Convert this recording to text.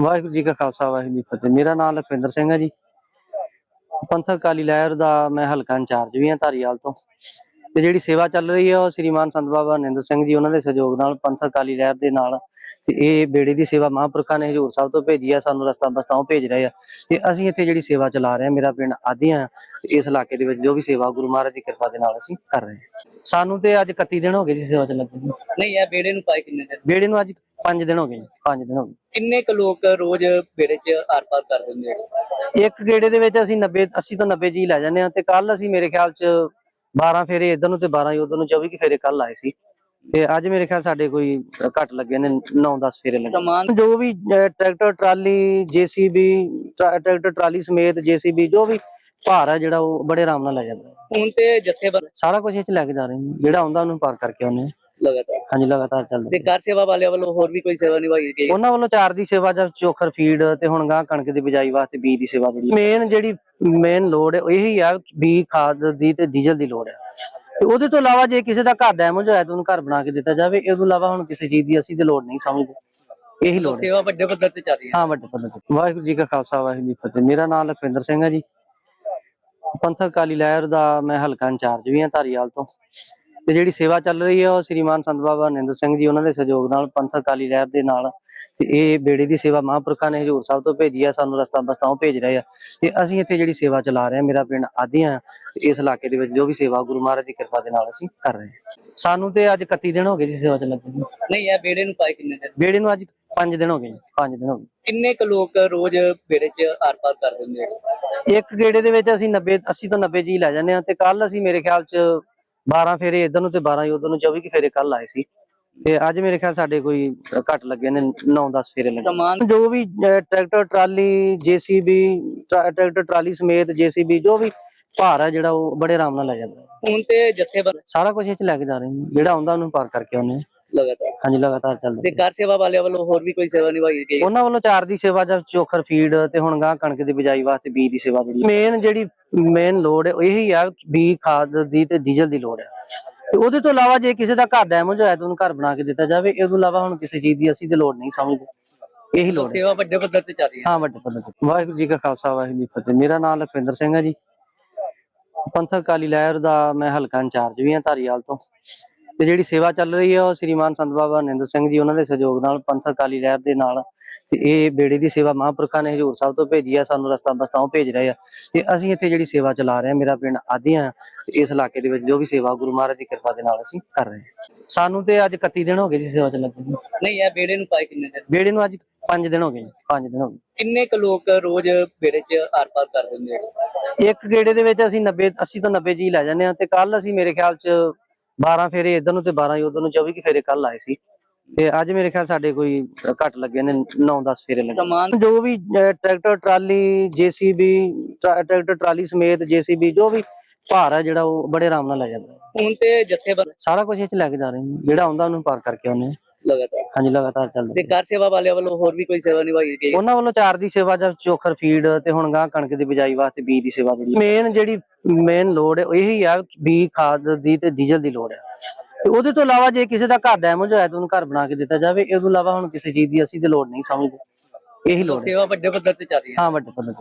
ਵਾਹਿਗੁਰੂ ਜੀ ਕਾ ਖਾਲਸਾ, ਵਾਹਿਗੁਰੂ ਜੀ ਫਤਿਹ। ਮੇਰਾ ਨਾਮ ਲਖਵਿੰਦਰ ਸਿੰਘ ਹੈ ਜੀ। ਪੰਥਕ ਅਕਾਲੀ ਲਹਿਰ ਦਾ ਮੈਂ ਹਲਕਾ ਇੰਚਾਰਜ ਵੀ ਹਾਂ ਧਾਰੀਵਾਲ ਤੋਂ। ਤੇ ਜਿਹੜੀ ਸੇਵਾ ਚੱਲ ਰਹੀ ਹੈ ਉਹ ਸ੍ਰੀਮਾਨ ਸੰਤ ਬਾਬਾ ਨਿੰਦਰ ਸਿੰਘ ਜੀ, ਉਹਨਾਂ ਦੇ ਸਹਿਯੋਗ ਨਾਲ ਪੰਥਕ ਅਕਾਲੀ ਲਹਿਰ ਦੇ ਨਾਲ ਤੇ ਇਹ ਬੇੜੇ ਦੀ ਸੇਵਾ ਮਹਾਂਪੁਰਖਾਂ ਨੇ ਹਜੂਰ ਸਾਹਿਬ ਤੋਂ ਭੇਜੀ ਆ ਸਾਨੂੰ ਰਸਤਾ ਬਸਤਾਓ ਭੇਜ ਰਹੇ ਆ। ਤੇ ਅਸੀਂ ਇੱਥੇ ਜਿਹੜੀ ਸੇਵਾ ਚਲਾ ਰਹੇ ਹਾਂ ਮੇਰਾ ਪਿੰਡ ਆਦੀਆਂ ਤੇ ਇਸ ਇਲਾਕੇ ਦੇ ਵਿੱਚ ਜੋ ਵੀ ਸੇਵਾ ਗੁਰੂ ਮਹਾਰਾਜ ਦੀ ਕਿਰਪਾ ਦੇ ਨਾਲ ਅਸੀਂ ਕਰ ਰਹੇ ਹਾਂ ਸਾਨੂੰ ਤੇ ਅੱਜ 31 ਦਿਨ ਹੋ ਗਏ ਜੀ ਸੇਵਾ ਚ ਲੱਗੇ। ਨਹੀਂ ਇਹ ਬੇੜੇ ਨੂੰ ਪਾਏ ਕਿੰਨੇ ਦਿਨ? ਬੇੜੇ ਨੂੰ ਅੱਜ 5 ਦਿਨ ਹੋ ਗਏ 5 ਦਿਨ ਹੋ ਗਏ। ਕਿੰਨੇ ਕੁ ਲੋਕ ਰੋਜ਼ ਬੇੜੇ 'ਚ ਆਰ-ਪਾਰ ਕਰ ਦਿੰਦੇ ਆ? ਇੱਕ ਗੇੜੇ ਦੇ ਵਿੱਚ ਅਸੀਂ 90 80 ਤੋਂ 90 ਜੀ ਲੈ ਜਾਂਦੇ ਆ ਤੇ ਕੱਲ ਅਸੀਂ ਮੇਰੇ ਖਿਆਲ ਚ 12 ਫੇਰੇ ਇਧਰ ਨੂੰ ਤੇ 12 ਉਧਰ ਨੂੰ 24 ਕਿ ਫੇਰੇ ਕੱਲ ਆਏ ਸੀ। ਤੇ ਅੱਜ ਮੇਰੇ ਖਿਆਲ ਸਾਡੇ ਕੋਈ ਘੱਟ ਲੱਗੇ ਨੇ 9-10 ਫੇਰੇ ਲੱਗੇ। ਸਮਾਨ ਜੋ ਵੀ tractor trolley JCB tractor trolley ਸਮੇਤ ਜੀਸੀਬੀ ਜੋ ਵੀ ਭਾਰ ਹੈ ਜਿਹੜਾ ਉਹ ਬੜੇ ਆਰਾਮ ਨਾਲ ਲੈ ਜਾਂਦਾ। ਹੁਣ ਤੇ ਜਥੇਬੰਦ ਸਾਰਾ ਕੁਝ ਇਹ ਚ ਲੈ ਕੇ ਜਾ ਰਹੇ ਨੇ। ਜਿਹੜਾ ਆਉਂਦਾ ਉਹਨੂੰ ਪਾਰ ਕਰਕੇ ਉਹਨੇ ਲਗਾਤਾਰ। ਹਾਂਜੀ ਲਗਾਤਾਰ ਚੱਲਦੇ ਤੇ ਕਾਰ ਸੇਵਾ ਵਾਲਿਆਂ ਵੱਲੋਂ ਹੋਰ ਵੀ ਕੋਈ ਸੇਵਾ ਨਿਭਾਈ ਗਈ? ਉਹਨਾਂ ਵੱਲੋਂ ਚਾਰ ਦੀ ਸੇਵਾ ਜਾਂ ਚੋਖਰ ਫੀਡ ਤੇ ਹੁਣ ਗਾਂ ਕਣਕ ਦੀ ਬਿਜਾਈ ਵਾਸਤੇ ਬੀਜ ਦੀ ਸੇਵਾ ਜਿਹੜੀ ਮੇਨ ਜਿਹੜੀ ਮੇਨ ਲੋੜ ਹੈ ਇਹੀ ਆ ਬੀ ਖਾਦ ਦੀ ਤੇ ਡੀਜ਼ਲ ਦੀ ਲੋੜ ਹੈ। ਤੇ ਉਹਦੇ ਤੋਂ ਇਲਾਵਾ ਜੇ ਕਿਸੇ ਦਾ ਘਰ ਡੈਮੇਜ ਹੋਇਆ ਤਾਂ ਉਹਨੂੰ ਘਰ ਬਣਾ ਕੇ ਦਿੱਤਾ ਜਾਵੇ ਇਸ ਤੋਂ ਇਲਾਵਾ ਹੁਣ ਕਿਸੇ ਚੀਜ਼ ਦੀ ਅਸੀਂ ਤੇ ਲੋੜ ਨਹੀਂ ਸਮਝਦੇ। ਇਹੀ ਲੋੜ ਸੇਵਾ ਵੱਡੇ ਪੱਧਰ ਤੇ ਚੱਲ ਰਹੀ ਹੈ। ਹਾਂ ਵੱਡੇ ਪੱਧਰ ਤੇ। ਵਾਹਿਗੁਰੂ ਜੀ ਕਾ ਖਾਲਸਾ ਵਾਹਿਗੁਰੂ ਜੀ ਫਤਿਹ। ਮੇਰਾ ਨਾਮ ਲਖਵਿੰਦਰ ਸਿੰਘ ਹੈ ਜੀ। ਪੰਥਕ ਅਕਾਲੀ ਲਹਿਰ ਦਾ ਮੈਂ ਹਲਕਾ ਇੰਚਾਰਜ ਵੀ ਹਾਂ ਧਾਰੀਵਾਲ ਤੋਂ। ਤੇ ਜਿਹੜੀ ਸੇਵਾ ਚੱਲ ਰਹੀ ਹੈ ਉਹ ਸ੍ਰੀਮਾਨ ਸੰਤ ਬਾਬਾ ਨਿੰਦਰ ਸਿੰਘ ਜੀ ਉਹਨਾਂ ਦੇ ਸਹਿਯੋਗ ਨਾਲ ਪੰਥਕ ਅਕਾਲੀ ਲਹਿਰ ਦੇ ਨਾਲ ਤੇ ਇਹ ਬੇੜੇ ਦੀ ਸੇਵਾ ਮਹਾਂਪੁਰਖਾਂ ਨੇ ਹਜੂਰ ਸਾਹਿਬ ਤੋਂ ਭੇਜੀ ਆ ਸਾਨੂੰ ਰਸਤਾ ਬਸਤਾਓ ਭੇਜ ਰਹੇ ਆ। ਤੇ ਅਸੀਂ ਇੱਥੇ ਜਿਹੜੀ ਸੇਵਾ ਚਲਾ ਰਹੇ ਹਾਂ ਮੇਰਾ ਪਿੰਡ ਆਦੀਆਂ ਇਸ ਇਲਾਕੇ ਦੇ ਵਿੱਚ ਜੋ ਵੀ ਸੇਵਾ ਗੁਰੂ ਮਹਾਰਾਜ ਦੀ ਕਿਰਪਾ ਦੇ ਨਾਲ ਅਸੀਂ ਕਰ ਰਹੇ ਹਾਂ ਸਾਨੂੰ ਤੇ ਅੱਜ 31 ਦਿਨ ਹੋ ਗਏ ਜੀ ਸੇਵਾ ਚ ਲੱਗੇ। ਨਹੀਂ ਇਹ ਬੇੜੇ ਨੂੰ ਪਾਏ ਕਿੰਨੇ ਦਿਨ? ਬੇੜੇ ਨੂੰ ਅੱਜ 5 ਦਿਨ ਹੋ ਗਏ 5 ਦਿਨ ਹੋ ਗਏ। ਕਿੰਨੇ ਕੁ ਲੋਕ ਰੋਜ਼ ਬੇੜੇ 'ਚ ਆਰ-ਪਾਰ ਕਰ ਦਿੰਦੇ ਆ? ਇੱਕ ਗੇੜੇ ਦੇ ਵਿੱਚ ਅਸੀਂ 90 80 ਤੋਂ 90 ਜੀ ਲੈ ਜਾਂਦੇ ਆ ਤੇ ਕੱਲ ਅਸੀਂ ਮੇਰੇ ਖਿਆਲ ਚ 12 ਫੇਰੇ ਇਧਰ ਨੂੰ ਤੇ 12 ਉਧਰ ਨੂੰ 24 ਕਿ ਫੇਰੇ ਕੱਲ ਆਏ ਸੀ। ਤੇ ਅੱਜ ਮੇਰੇ ਖਿਆਲ ਸਾਡੇ ਕੋਈ ਘੱਟ ਲੱਗੇ ਨੇ 9-10 ਫੇਰੇ ਲੱਗੇ। ਸਮਾਨ ਜੋ ਵੀ tractor trolley JCB tractor trolley ਸਮੇਤ ਜੀਸੀਬੀ ਜੋ ਵੀ ਭਾਰ ਹੈ ਜਿਹੜਾ ਉਹ ਬੜੇ ਆਰਾਮ ਨਾਲ ਲੈ ਜਾਂਦਾ। ਹੈ। ਹੁਣ ਤੇ ਜਥੇਬੰਦ ਸਾਰਾ ਕੁਝ ਇਹ ਚ ਲੈ ਕੇ ਜਾ ਰਹੇ ਨੇ ਜਿਹੜਾ ਆਉਂਦਾ ਉਹਨੂੰ ਪਾਰ ਕਰਕੇ ਉਹਨੇ ਲਗਾਤਾਰ। ਹਾਂਜੀ ਲਗਾਤਾਰ ਚੱਲਦੇ ਤੇ ਕਾਰ ਸੇਵਾ ਵਾਲਿਆਂ ਵੱਲੋਂ ਹੋਰ ਵੀ ਕੋਈ ਸੇਵਾ ਨਿਭਾਈ ਗਈ? ਉਹਨਾਂ ਵੱਲੋਂ ਚਾਰ ਦੀ ਸੇਵਾ ਜਾਂ ਚੋਖਰ ਫੀਡ ਤੇ ਹੁਣ ਗਾਂ ਕਣਕ ਦੀ ਬਿਜਾਈ ਵਾਸਤੇ ਬੀਜ ਦੀ ਸੇਵਾ ਜਿਹੜੀ ਮੇਨ ਜਿਹੜੀ ਮੇਨ ਲੋੜ ਹੈ ਇਹੀ ਆ ਬੀ ਖਾਦ ਦੀ ਤੇ ਡੀਜ਼ਲ ਦੀ ਲੋੜ ਹੈ। ਤੇ ਉਹਦੇ ਤੋਂ ਇਲਾਵਾ ਜੇ ਕਿਸੇ ਦਾ ਘਰ ਡੈਮੇਜ ਹੋਇਆ ਤਾਂ ਉਹਨੂੰ ਘਰ ਬਣਾ ਕੇ ਦਿੱਤਾ ਜਾਵੇ ਇਸ ਤੋਂ ਇਲਾਵਾ ਹੁਣ ਕਿਸੇ ਚੀਜ਼ ਦੀ ਅਸੀਂ ਤੇ ਲੋੜ ਨਹੀਂ ਸਮਝਦੇ। ਇਹੀ ਲੋੜ ਹੈ। ਸੇਵਾ ਵੱਡੇ ਪੱਧਰ ਤੇ ਚੱਲ ਰਹੀ ਹੈ। ਹਾਂ ਵੱਡੇ ਪੱਧਰ ਤੇ। ਵਾਹਿਗੁਰੂ ਜੀ ਕਾ ਖਾਲਸਾ ਵਾਹਿਗੁਰੂ ਜੀ ਫਤਿਹ। ਮੇਰਾ ਨਾਮ ਲਖਵਿੰਦਰ ਸਿੰਘ ਹੈ ਜੀ। ਪੰਥਕ ਅਕਾਲੀ ਲਹਿਰ ਦਾ ਮੈਂ ਹਲਕਾ ਇੰਚਾਰਜ ਵੀ ਹਾਂ ਧਾਰੀਵਾਲ ਤੋਂ। ਤੇ ਜਿਹੜੀ ਸੇਵਾ ਚੱਲ ਰਹੀ ਹੈ ਉਹ ਸ੍ਰੀਮਾਨ ਸੰਤ ਬਾਬਾ ਨਿੰਦਰ ਸਿੰਘ ਜੀ ਉਹਨਾਂ ਦੇ ਸਹਿਯੋਗ ਨਾਲ ਪੰਥਕ ਅਕਾਲੀ ਲਹਿਰ ਦੇ ਨਾਲ ਤੇ ਇਹ ਬੇੜੇ ਦੀ ਸੇਵਾ ਮਹਾਂਪੁਰਖਾਂ ਨੇ ਹਜੂਰ ਸਾਹਿਬ ਤੋਂ ਭੇਜੀ ਆ ਸਾਨੂੰ ਰਸਤਾ ਬਸਤਾਓ ਭੇਜ ਰਹੇ ਆ। ਤੇ ਅਸੀਂ ਇੱਥੇ ਜਿਹੜੀ ਸੇਵਾ ਚਲਾ ਰਹੇ ਹਾਂ ਮੇਰਾ ਪਿੰਡ ਆਦੀਆਂ ਇਸ ਇਲਾਕੇ ਦੇ ਵਿੱਚ ਜੋ ਵੀ ਸੇਵਾ ਗੁਰੂ ਮਹਾਰਾਜ ਦੀ ਕਿਰਪਾ ਦੇ ਨਾਲ ਅਸੀਂ ਕਰ ਰਹੇ ਹਾਂ ਸਾਨੂੰ ਤੇ ਅੱਜ 31 ਦਿਨ ਹੋ ਗਏ ਜੀ ਸੇਵਾ ਚ ਲੱਗੇ। ਨਹੀਂ ਇਹ ਬੇੜੇ ਨੂੰ ਪਾਏ ਕਿੰਨੇ ਦਿਨ? ਬੇੜੇ ਨੂੰ ਅੱਜ 5 ਦਿਨ ਹੋ ਗਏ 5 ਦਿਨ ਹੋ ਗਏ। ਕਿੰਨੇ ਕੁ ਲੋਕ ਰੋਜ਼ ਬੇੜੇ 'ਚ ਆਰ-ਪਾਰ ਕਰ ਦਿੰਦੇ ਆ? ਇੱਕ ਗੇੜੇ ਦੇ ਵਿੱਚ ਅਸੀਂ 90 80 ਤੋਂ 90 ਜੀ ਲੈ ਜਾਂਦੇ ਆ ਤੇ ਕੱਲ ਅਸੀਂ ਮੇਰੇ ਖਿਆਲ ਚ 12 ਫੇਰੇ ਇਧਰ ਨੂੰ ਤੇ 12 ਉਧਰ ਨੂੰ 24 ਕਿ ਫੇਰੇ ਕੱਲ ਆਏ ਸੀ। ਤੇ ਅੱਜ ਮੇਰੇ ਖਿਆਲ ਸਾਡੇ ਕੋਈ ਘੱਟ ਲੱਗੇ ਨੇ 9-10 ਫੇਰੇ ਲੱਗੇ ਸਮਾਨ ਜੋ ਵੀ tractor trolley JCB tractor trolley ਸਮੇਤ ਜੀਸੀਬੀ ਜੋ ਵੀ ਭਾਰ ਹੈ ਜਿਹੜਾ ਉਹ ਬੜੇ ਆਰਾਮ ਨਾਲ ਲੈ ਜਾਂਦਾ। ਹੈ। ਹੁਣ ਤੇ ਜਥੇਬੰਦ ਸਾਰਾ ਕੁਝ ਇਹ ਚ ਲੈ ਕੇ ਜਾ ਰਹੇ ਨੇ ਜਿਹੜਾ ਆਉਂਦਾ ਉਹਨੂੰ ਪਾਰ ਕਰਕੇ ਉਹਨੇ ਲਗਾਤਾਰ? ਹਾਂਜੀ ਲਗਾਤਾਰ ਚੱਲਦੇ ਤੇ ਕਾਰ ਸੇਵਾ ਵਾਲਿਆਂ ਵੱਲੋਂ ਹੋਰ ਵੀ ਕੋਈ ਸੇਵਾ ਨਿਭਾਈ ਗਈ? ਉਹਨਾਂ ਵੱਲੋਂ ਚਾਰ ਦੀ ਸੇਵਾ ਜਾਂ ਚੋਖਰ ਫੀਡ ਤੇ ਹੁਣ ਗਾਂ ਕਣਕ ਦੀ ਬਿਜਾਈ ਵਾਸਤੇ ਬੀਜ ਦੀ ਸੇਵਾ ਜਿਹੜੀ ਮੇਨ ਜਿਹੜੀ ਮੇਨ ਲੋੜ ਹੈ ਇਹੀ ਆ ਬੀ ਖਾਦ ਦੀ ਤੇ ਡੀਜ਼ਲ ਦੀ ਲੋੜ ਹੈ। ਤੇ ਉਹਦੇ ਤੋਂ ਇਲਾਵਾ ਜੇ ਕਿਸੇ ਦਾ ਘਰ ਡੈਮੇਜ ਹੋਇਆ ਤਾਂ ਉਹਨੂੰ ਘਰ ਬਣਾ ਕੇ ਦਿੱਤਾ ਜਾਵੇ ਇਸ ਤੋਂ ਇਲਾਵਾ ਹੁਣ ਕਿਸੇ ਚੀਜ਼ ਦੀ ਅਸੀਂ ਤੇ ਲੋੜ ਨਹੀਂ ਸਮਝਦੇ। ਇਹੀ ਲੋੜ ਹੈ। ਸੇਵਾ ਵੱਡੇ ਪੱਧਰ ਤੇ ਚੱਲ ਰਹੀ ਹੈ। ਹਾਂ ਵੱਡੇ ਪੱਧਰ ਤੇ।